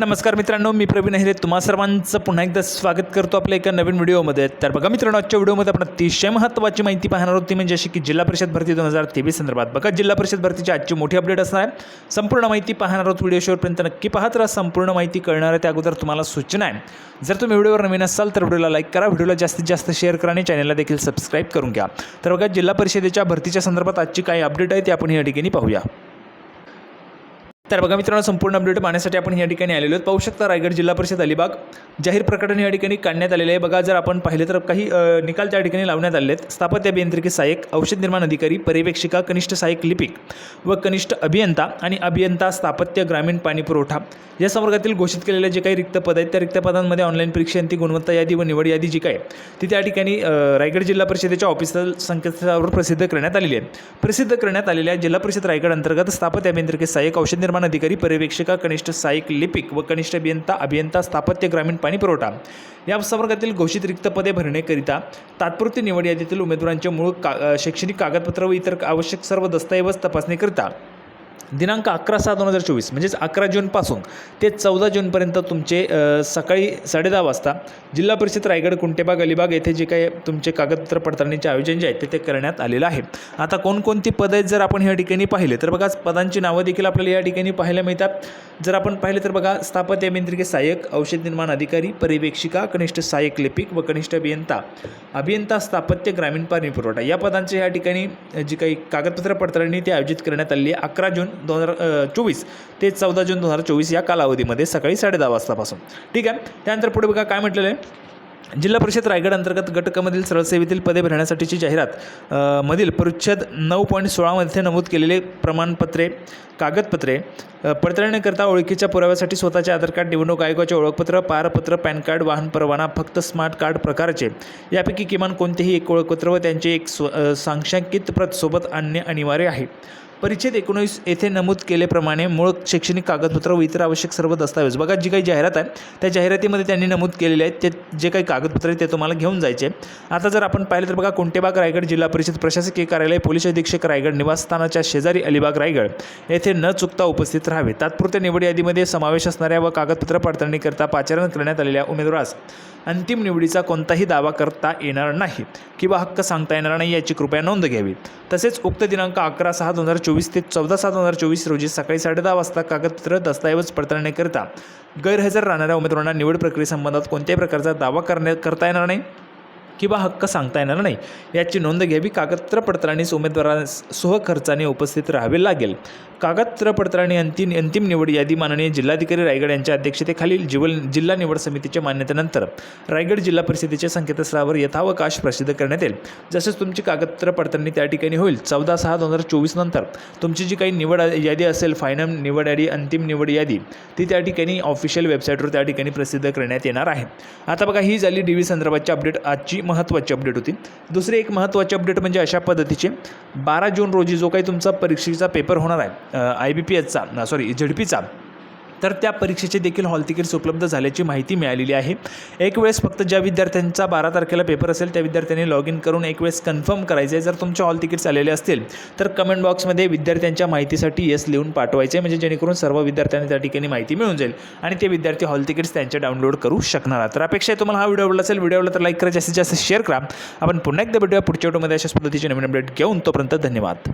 नमस्कार मित्रांनो मी प्रवीण अहिरे. तुम्हा सर्वांचं पुन्हा एकदा स्वागत करतो आपल्या एका नवीन व्हिडिओमध्ये. तर बघा मित्रांनो आजच्या व्हिडिओमध्ये आपण अतिशय महत्त्वाची माहिती पाहणार होती म्हणजे अशी की जिल्हा परिषद भरती दोन हजार तेवीस संदर्भात. बघा जिल्हा परिषद भरतीची आजची मोठी अपडेट असणार आहे. संपूर्ण माहिती पाहणार आहोत व्हिडिओ शेवटपर्यंत. नक्की पाहत राहा संपूर्ण माहिती कळणार आहे. त्या अगोदर तुम्हाला सूचना आहे. जर तुम्ही व्हिडिओवर नवीन असाल तर व्हिडिओला लाईक करा. व्हिडिओला जास्तीत जास्त शेअर करा आणि चॅनलला देखील सबस्क्राईब करून घ्या. तर बघा जिल्हा परिषदेच्या भरतीच्या संदर्भात आजची काही अपडेट आहे ती आपण या ठिकाणी पाहूया. तर बघा मित्रांनो संपूर्ण अपडेट पाहण्यासाठी आपण या ठिकाणी आलेलो आहोत. पाहू शकता रायगड जिल्हा परिषद अलिबाग. जाहीर प्रकटन या ठिकाणी काढण्यात आलेले आहे. बघा जर आपण पाहिले तर काही निकाल त्या ठिकाणी लावण्यात आले आहेत. स्थापत्य अभियांत्रिकी सहाय्यक औषध निर्माण अधिकारी पर्यवेक्षिका कनिष्ठ सहाय्यक लिपिक व कनिष्ठ अभियंता आणि अभियंता स्थापत्य ग्रामीण पाणी पुरवठा. या संवर्गातील घोषित केलेले जे काही रिक्त पद आहेत त्या रिक्त पदांमध्ये ऑनलाईन परीक्षांती गुणवत्ता यादी व निवड यादी जी काय ती त्या ठिकाणी रायगड जिल्हा परिषदेच्या ऑफिसल संकेतस्थळावर प्रसिद्ध करण्यात आलेली आहे. प्रसिद्ध करण्यात आलेल्या जिल्हा परिषद रायगड अंतर्गत स्थापत्य अभियांत्रिकी सहाय्यक औषध निर्माण अधिकारी पर्यवेक्षिका कनिष्ठ सहाय्यक लिपिक व कनिष्ठ अभियंता अभियंता स्थापत्य ग्रामीण पाणी पुरवठा. या संवर्गातील घोषित रिक्त पदे भरण्याकरिता तात्पुरती निवड यादीतील उमेदवारांचे मूळ का शैक्षणिक कागदपत्र व इतर आवश्यक सर्व दस्तऐवज तपासणीकरिता. दिनांक अकरा सहा दोन हजार चोवीस म्हणजेच अकरा जूनपासून ते चौदा जूनपर्यंत तुमचे सकाळी सकाळी साडेदहा वाजता जिल्हा परिषद रायगड कुंटेबाग अलिबाग येथे जे काही तुमचे कागदपत्र पडताळणीचे आयोजन जे आहे ते ते करण्यात आलेलं आहे. आता कोणकोणती पदं आहेत जर आपण या ठिकाणी पाहिले तर बघा पदांची नावं देखील आपल्याला या ठिकाणी पाहायला मिळतात. जर आपण पाहिले तर बघा स्थापत्य अभियांत्रिकी सहाय्यक औषध निर्माण अधिकारी पर्यवेक्षिका कनिष्ठ सहाय्यक लिपिक व कनिष्ठ अभियंता. अभियंता स्थापत्य ग्रामीण पाणी पुरवठा. या पदांचे या ठिकाणी जी काही कागदपत्र पडताळणी ते आयोजित करण्यात आली आहे अकरा जून दोन हजार चोवीस ते चौदा जून दोन हजार चोवीस या कालावधीमध्ये सकाळी साडेदहा वाजतापासून. ठीक आहे? त्यानंतर पुढे बघा काय म्हटलेलं आहे. जिल्हा परिषद रायगड अंतर्गत गटकमधील सरळसेवेतील पदे भरण्यासाठीची जाहिरात मधील परिच्छेद नऊ पॉईंट सोळामध्ये नमूद केलेले प्रमाणपत्रे कागदपत्रे पडताळणीकरता ओळखीच्या पुराव्यासाठी स्वतःचे आधार कार्ड निवडणूक आयोगाचे ओळखपत्र पारपत्र पॅन कार्ड वाहन परवाना फक्त स्मार्ट कार्ड प्रकारचे. यापैकी किमान कोणतेही एक ओळखपत्र व त्यांचे एक स्व सांक्षांकित प्रत सोबत आणणे अनिवार्य आहे. परिच्छेद एकोणीस येथे नमूद केल्याप्रमाणे मूळ शैक्षणिक कागदपत्र व इतर आवश्यक सर्व दस्तावेज. बघा जी काही जाहिरात आहे त्या जाहिरातीमध्ये त्यांनी नमूद केलेले आहेत. ते जे काही कागदपत्र आहेत ते तुम्हाला घेऊन जायचे आता जर आपण पाहिलं तर बघा कुंटेबाग रायगड जिल्हा परिषद प्रशासकीय कार्यालय पोलीस अधीक्षक रायगड निवासस्थानाच्या शेजारी अलिबाग रायगड येथे न चुकता उपस्थित राहावे. तात्पुरत्या निवड यादीमध्ये समावेश असणाऱ्या व कागदपत्र पडताळणीकरता पाचारण करण्यात आलेल्या उमेदवारास अंतिम निवडीचा कोणताही दावा करता येणार नाही किंवा हक्क सांगता येणार नाही याची कृपया नोंद घ्यावी. तसेच उक्त दिनांक अकरा सहा दोन हजार चोवीस ते चौदा सात दोन हजार चोवीस रोजी सकाळी साडेदहा वाजता कागदपत्र दस्तऐवज पडताळणीकरिता गैरहजर राहणाऱ्या उमेदवारांना निवड प्रक्रियेसंबंधात कोणत्याही प्रकारचा दावा करण्या करता येणार नाही. किंवा हक्क सांगता येणार नाही. याची नोंद घ्यावी. कागदपत्र पडताळणीस उमेदवारास खर्चाने उपस्थित राहावे लागेल. कागदपत्र पडताळणी अंतिम अंतिम निवड यादी माननीय जिल्हाधिकारी रायगड यांच्या अध्यक्षतेखालील जीवन जिल्हा निवड समितीच्या मान्यतेनंतर रायगड जिल्हा परिषदेच्या संकेतस्थळावर यथावकाश प्रसिद्ध करण्यात येईल. जसेच तुमची कागदपत्र पडताळणी त्या ठिकाणी होईल. चौदा सहा दोन हजार चोवीस नंतर तुमची जी काही निवड यादी असेल फायनल निवड यादी अंतिम निवड यादी ती त्या ठिकाणी ऑफिशियल वेबसाईटवर त्या ठिकाणी प्रसिद्ध करण्यात येणार आहे. आता बघा ही झाली डी व्ही संदर्भाची अपडेट आजची महत्त्वाची अपडेट होती. दुसरी एक महत्त्वाची अपडेट म्हणजे अशा पद्धतीचे. बारा जून रोजी जो काही तुमचा परीक्षेचा पेपर होणार आहे आय बी पी एचचा सॉरी झेडपीचा तर त्या परीक्षेचे देखील हॉल तिकीट्स उपलब्ध झाल्याची माहिती मिळालेली आहे. एक वेळेस फक्त ज्या विद्यार्थ्यांचा बारा तारखेला पेपर असेल त्या विद्यार्थ्यांनी लॉग इन करून एक वेळेस कन्फर्म करायचे. आहे जर तुमचे हॉल तिकीट्स आलेले असतील तर कमेंट बॉक्समध्ये विद्यार्थ्यांच्या माहितीसाठी येस लिहून पाठवायचे. आहे म्हणजे जेणेकरून सर्व विद्यार्थ्यांना त्या ठिकाणी माहिती मिळून जाईल आणि ते विद्यार्थी हॉल तिकीट्स त्यांचे डाउनलोड करू शकणार तर अपेक्षा आहे तुम्हाला हा व्हिडिओ आवडला असेल व्हिडिओला तर लाईक करा जास्तीत जास्त शेअर करा. आपण पुन्हा एकदा भेटूया पुढच्या व्हिडिओमध्ये अशाच पद्धतीचे नवीन अपडेट घेऊन तोपर्यंत धन्यवाद.